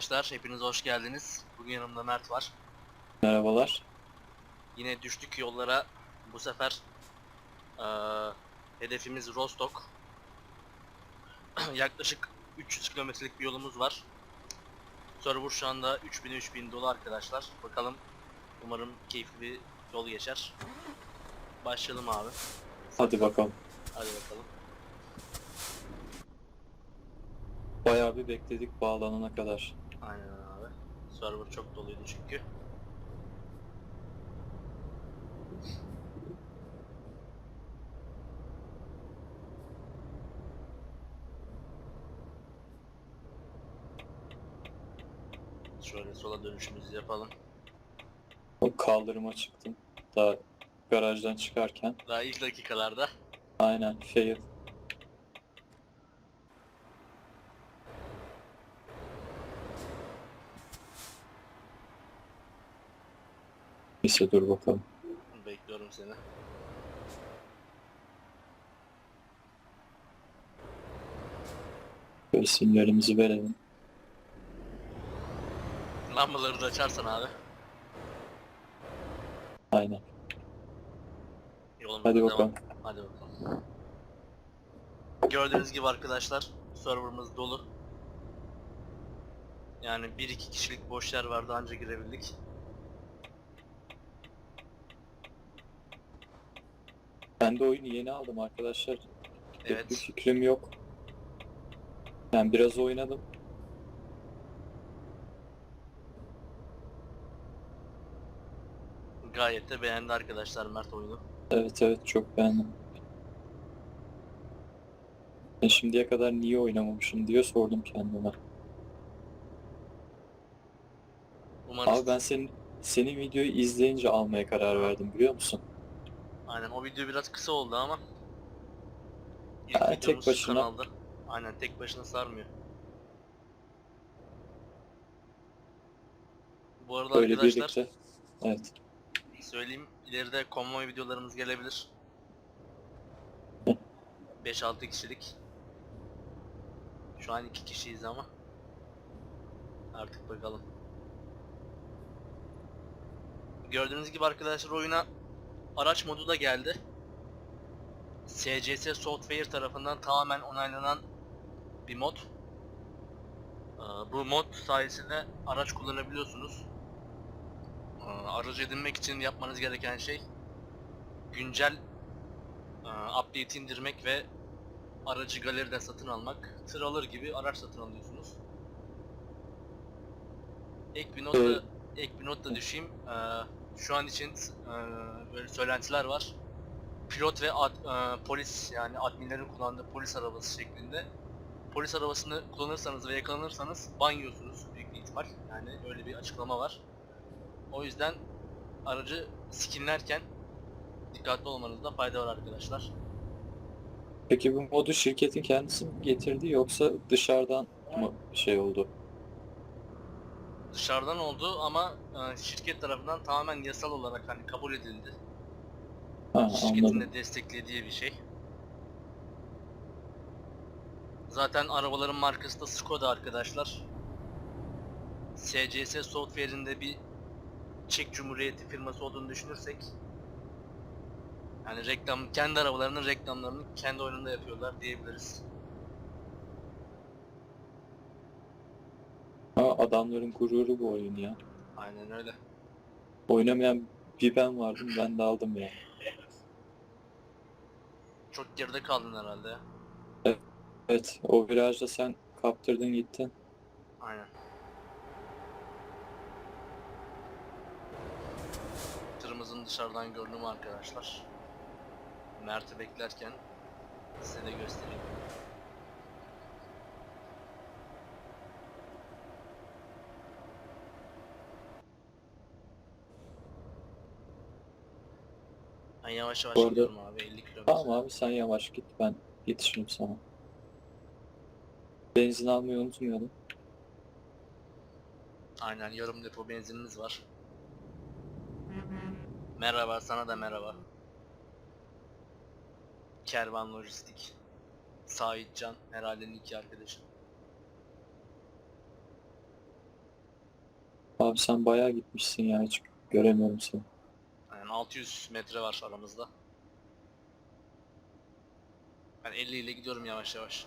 arkadaşlar, hepiniz hoş geldiniz. Bugün yanımda Mert var. Merhabalar. Yine düştük yollara. Bu sefer eee, hedefimiz Rostock. Yaklaşık 300 kilometrelik bir yolumuz var. Server şu anda 3000-3000 dolu arkadaşlar. Bakalım, umarım keyifli bir yol geçer. Başlayalım abi. Hadi bakalım. Hadi bakalım. Bayağı bir bekledik bağlanana kadar. Aynen abi. Server çok doluydu çünkü. Şöyle sola dönüşümüzü yapalım. O kaldırıma çıktım. Daha garajdan çıkarken. Daha ilk dakikalarda. Aynen fail. Neyse dur bakalım. Bekliyorum seni. Sinyalimizi verelim. Lambaları da açarsan abi. Aynen. Yolumuza Hadi devam. bakalım. Hadi bakalım. Gördüğünüz gibi arkadaşlar serverımız dolu. Yani 1-2 kişilik boş yer vardı anca girebildik. Ben de oyunu yeni aldım arkadaşlar. Pek bir Evet. fikrim yok. Yani biraz oynadım. Gayet de beğendi arkadaşlar Mert oyunu. Evet evet çok beğendim. Ben şimdiye kadar niye oynamamışım diye sordum kendime. Umarız Abi ben senin senin videoyu izleyince almaya karar verdim biliyor musun? Aynen o video biraz kısa oldu ama ilk Ha, tek başına- kanalda. Aynen tek başına sarmıyor. Bu arada Böyle arkadaşlar birlikte. Evet. söyleyeyim ileride konvoy videolarımız gelebilir. Hı. 5-6 kişilik. Şu an 2 kişiyiz ama. Artık bakalım. Gördüğünüz gibi arkadaşlar oyuna araç modu da geldi. SCS Software tarafından tamamen onaylanan bir mod. Ee, Bu mod sayesinde araç kullanabiliyorsunuz. Ee, Aracı edinmek için yapmanız gereken şey güncel e, update indirmek ve aracı galeriden satın almak. Tır alır gibi araç satın alıyorsunuz. Ek bir not da, ek bir not da düşeyim. Ee, Şu an için e, böyle söylentiler var. Pilot ve ad- e, polis yani adminlerin kullandığı polis arabası şeklinde polis arabasını kullanırsanız ve yakalanırsanız banyosunuz büyük bir ihtimal. Yani öyle bir açıklama var. O yüzden aracı skinlerken dikkatli olmanızda fayda var arkadaşlar. Peki bu modu şirketin kendisi mi getirdi yoksa dışarıdan mı şey oldu? Dışarıdan oldu ama e, şirket tarafından tamamen yasal olarak hani kabul edildi. Ha Şirketin anladım. de desteklediği bir şey. Zaten arabaların markası da Skoda arkadaşlar. SCS Software'in de bir Çek Cumhuriyeti firması olduğunu düşünürsek yani reklam kendi arabalarının reklamlarını kendi oyununda yapıyorlar diyebiliriz. Adamların gururu bu oyun ya. Aynen öyle. Oynamayan bir ben vardım ben de aldım ya. Çok geride kaldın herhalde ya. Evet o virajda sen kaptırdın gittin. Aynen. Tırımızın dışarıdan görünümü arkadaşlar. Mert'i beklerken size de göstereyim. Ben yavaş yavaş Bu arada- gidiyorum abi 50 kilometre. Tamam abi sen yavaş git ben yetişirim sana. Benzin almayı unutmayalım. Aynen yarım depo benzinimiz var. Merhaba sana da merhaba. Kervan Lojistik. Sait Can herhalde iki arkadaşım. Abi sen bayağı gitmişsin ya hiç göremiyorum seni. Yani 600 metre var aramızda. Ben 50 ile gidiyorum yavaş yavaş.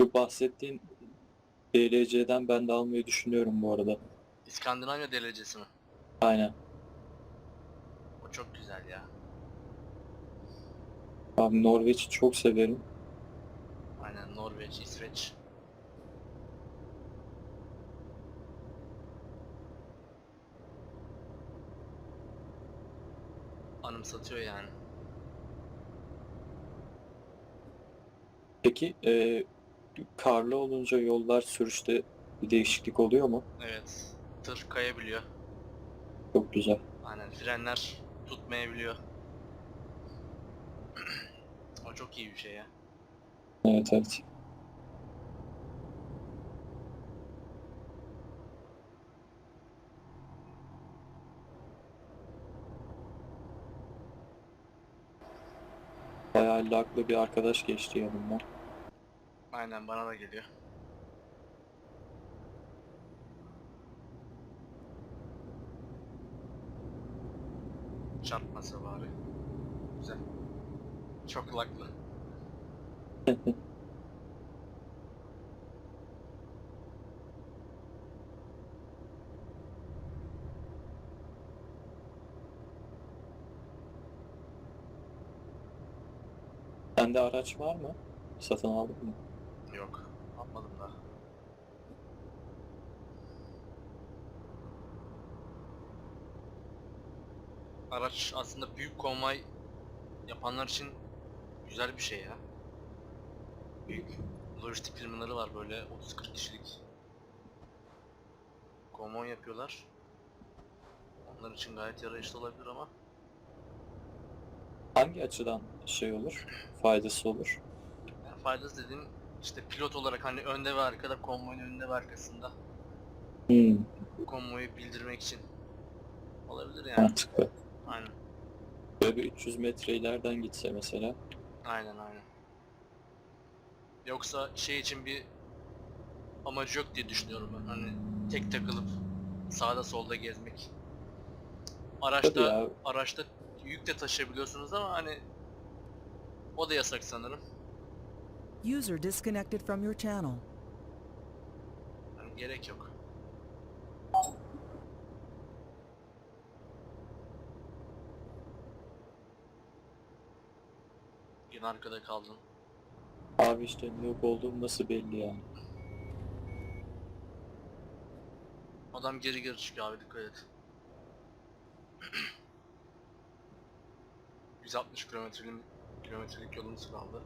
Bu bahsettiğin DLC'den ben de almayı düşünüyorum bu arada. İskandinavya derecesi mi? Aynen. O çok güzel ya. Abi Norveç'i çok severim. Aynen Norveç, İsveç. Anımsatıyor yani. Peki e, karlı olunca yollar sürüşte bir değişiklik oluyor mu? Evet. Tır kayabiliyor. Çok güzel. Aynen frenler tutmayabiliyor. O çok iyi bir şey ya. Evet evet. Bayağı laklı bir arkadaş geçti yanımdan. Aynen bana da geliyor. Çarpmasa bari. Çok laklı. Sende araç var mı? Satın aldın mı? Yok. Yapmadım daha. Araç aslında büyük konvoy yapanlar için güzel bir şey ya. Büyük lojistik firmaları var böyle 30-40 kişilik. Konvoy yapıyorlar. Onlar için gayet yarayışlı olabilir ama Hangi açıdan şey olur? Faydası olur? yani faydası dediğim işte pilot olarak hani önde ve arkada konvoyun önünde ve arkasında Hmm, konvoyu bildirmek için olabilir yani. mantıklı. Aynen. Böyle bir 300 metre ileriden gitse mesela. Aynen aynen. Yoksa şey için bir amacı yok diye düşünüyorum ben. Hani tek takılıp sağda solda gezmek. Araçta araçta yük de taşıyabiliyorsunuz ama hani o da yasak sanırım. User disconnected from your channel. Hani gerek yok. Yine arkada kaldın. Abi işte yok olduğum nasıl belli yani. Adam geri geri çıkıyor abi dikkat et. 160 kilometrelik kilometrelik yolumuz kaldı.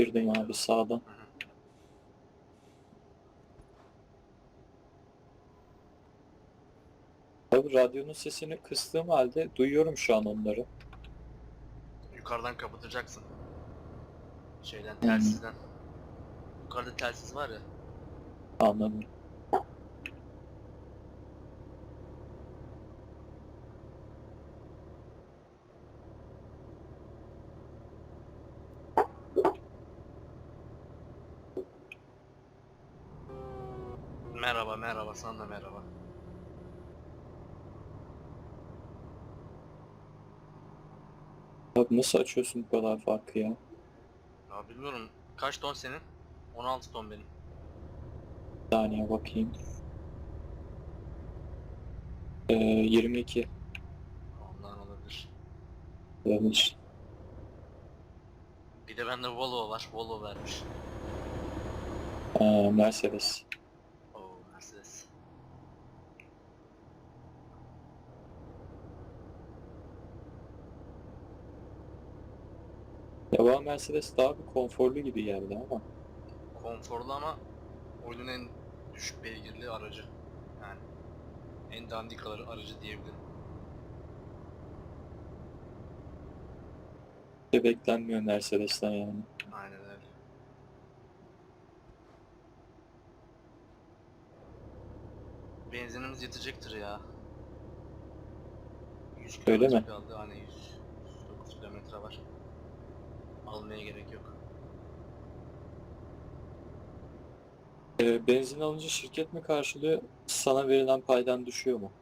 Girdim abi sağdan. Tabii radyonun sesini kıstığım halde duyuyorum şu an onları. Yukarıdan kapatacaksın. Şeyden telsizden. Yukarıda telsiz var ya. Anladım. Merhaba merhaba sana da merhaba. Abi nasıl açıyorsun bu kadar farkı ya? Ya bilmiyorum kaç ton senin? 16 ton benim. Bir saniye bakayım. Ee, 22. Ondan olabilir. Yanlış. Bir de bende Volvo var. Volvo vermiş. Ee, Mercedes. Oo Mercedes. Ya bana Mercedes daha bir konforlu gibi geldi ama. Konforlu ama oyunun en düşük beygirli aracı. Yani en dandik ar- aracı diyebilirim. de beklenmiyor Mercedes'ten yani. Aynen öyle. Benzinimiz yetecektir ya. 100 Öyle mi? kaldı. Hani 100, 109 kilometre var. Almaya gerek yok. Ee, benzin alınca şirket mi karşılıyor? Sana verilen paydan düşüyor mu?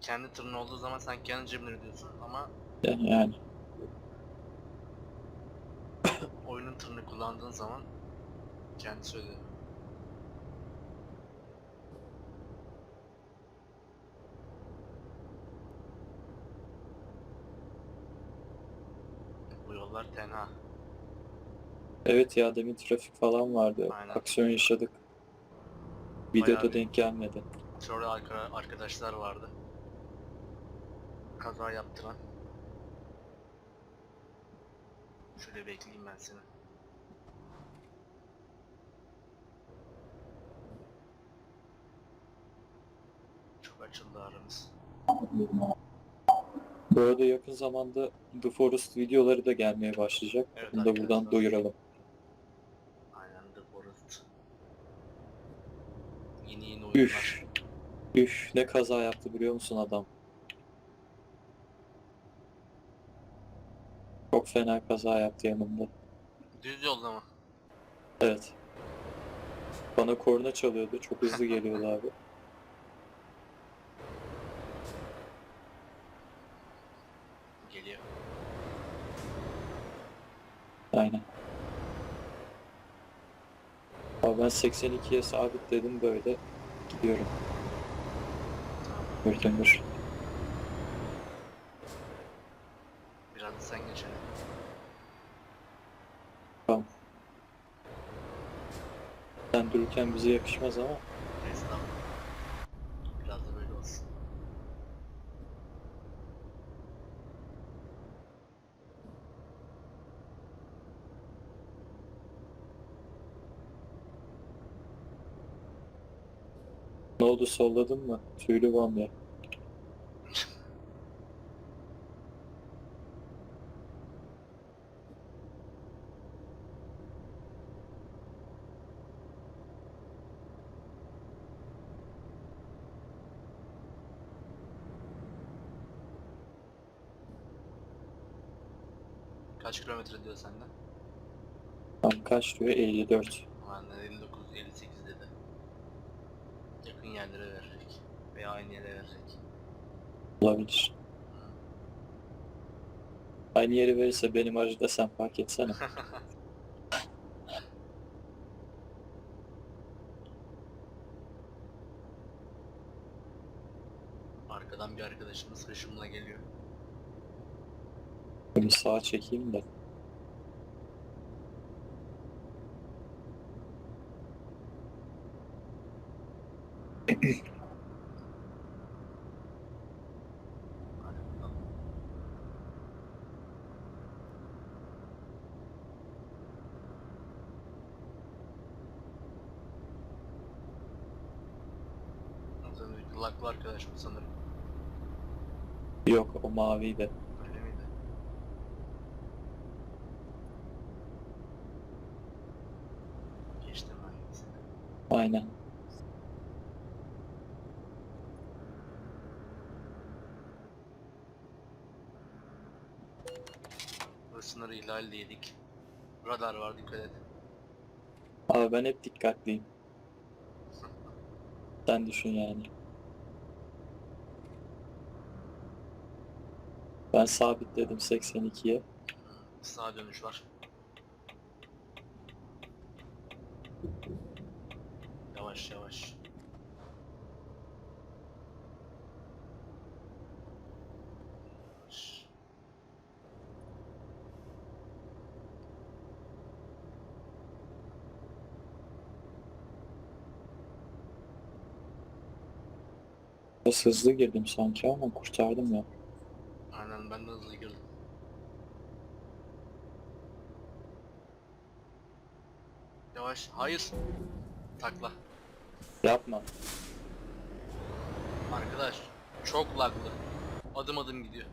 Kendi tırın olduğu zaman sen kendi cebine ödüyorsun ama Yani, yani. oyunun tırını kullandığın zaman kendisi ödüyor. Bu yollar tenha. Evet ya demin trafik falan vardı. Aynen. Aksiyon yaşadık. Videoda Bayağı bir- denk gelmedi. Sonra arka- arkadaşlar vardı. Kaza yaptıran. Şöyle bekleyeyim ben seni. Çok açıldı aramız. Bu arada yakın zamanda The Forest videoları da gelmeye başlayacak. Evet Bunu da buradan duyuralım. Aynen The Forest. Yeni yeni oyunlar. Üf. Üf ne kaza yaptı biliyor musun adam? Çok fena kaza yaptı yanımda. Düz yolda mı? Evet. Bana korna çalıyordu. Çok hızlı geliyordu abi. Geliyor. Aynen. Abi ben 82'ye sabitledim böyle. Gidiyorum. Dur dur. Biraz da sen geç. Tamam. Sen dururken bize yakışmaz ama. Neyse tamam. Biraz da böyle olsun. Ne oldu solladın mı? Tüylü bamya. Kaç kilometre diyor senden? Tam kaç diyor? 54. Veya aynı yere verecek. Olabilir. Aynı yeri verirse benim aracı da sen fark etsene. Arkadan bir arkadaşımız hışımla geliyor. Bunu sağa çekeyim de. Hadi bakalım. Az önceki laklı arkadaşım sanırım. Yok o maviydi. Öyle miydi? Geçtim hangisini? Aynen. Bu sınırı ihlal yedik. Radar var dikkat et. Abi ben hep dikkatliyim. Sen düşün yani. Ben sabitledim 82'ye. Sağa dönüş var. Yavaş yavaş. Yavaş. Biraz hızlı girdim sanki ama kurtardım ya. Aynen ben de hızlı girdim. Yavaş. Hayır. Takla. Yapma. Arkadaş çok laglı. Adım adım gidiyor.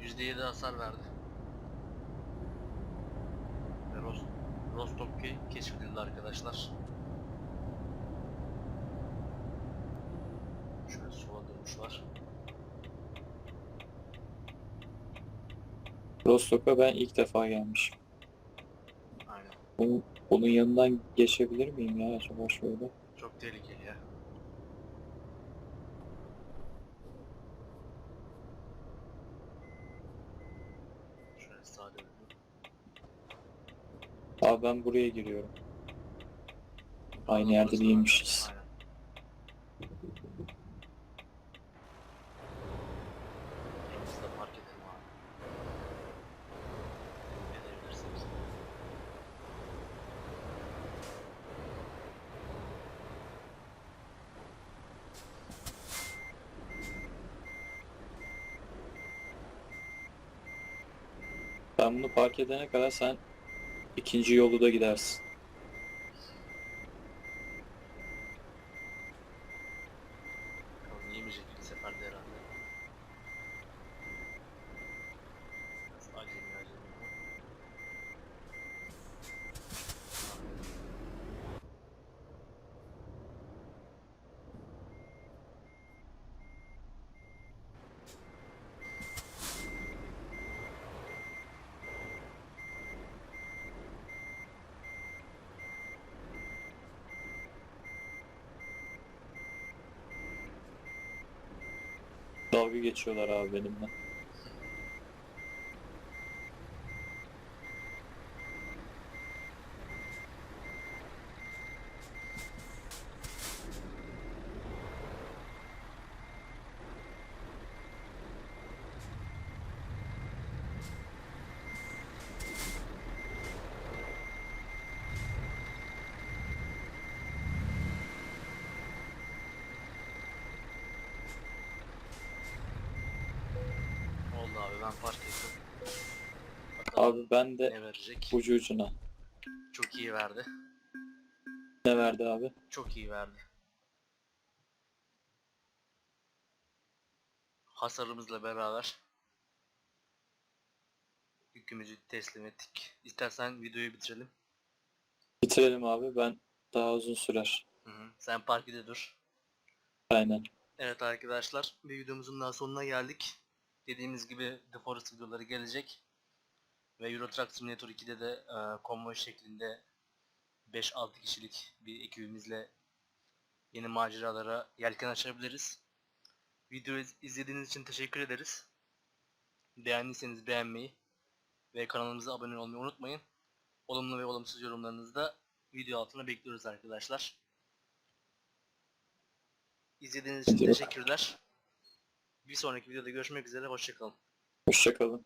%7 hasar verdi. Ve Rost Rostokköy keşfedildi arkadaşlar. Şöyle sola durmuşlar. Rostok'a ben ilk defa gelmişim. Onun, onun yanından geçebilir miyim ya acaba şöyle? Çok tehlikeli ya. Şöyle sağa. Abi ben buraya giriyorum. Aynı yerde değilmişiz. Aynen. Yanımızda park edelim abi. Edebilirsiniz. Ben bunu park edene kadar sen ikinci yolu da gidersin. Bakalım yemeyecek ilk seferde herhalde. Biraz acemi acemi bu. Dalga geçiyorlar abi benimle. Oldu abi ben fark ettim. Bakalım Abi ben de ne verecek? ucu ucuna. Çok iyi verdi. Ne verdi abi? Çok iyi verdi. Hasarımızla beraber yükümüzü teslim ettik. İstersen videoyu bitirelim. Bitirelim abi ben daha uzun sürer. Hı hı. Sen parkede dur. Aynen. Evet arkadaşlar bir videomuzun daha sonuna geldik. Dediğimiz gibi The Forest videoları gelecek. Ve Euro Truck Simulator 2'de de e, konvoy şeklinde 5-6 kişilik bir ekibimizle yeni maceralara yelken açabiliriz. Videoyu iz- izlediğiniz için teşekkür ederiz. Beğendiyseniz beğenmeyi ve kanalımıza abone olmayı unutmayın. Olumlu ve olumsuz yorumlarınızı da video altına bekliyoruz arkadaşlar. İzlediğiniz için teşekkürler. Bir sonraki videoda görüşmek üzere. Hoşçakalın. Hoşçakalın.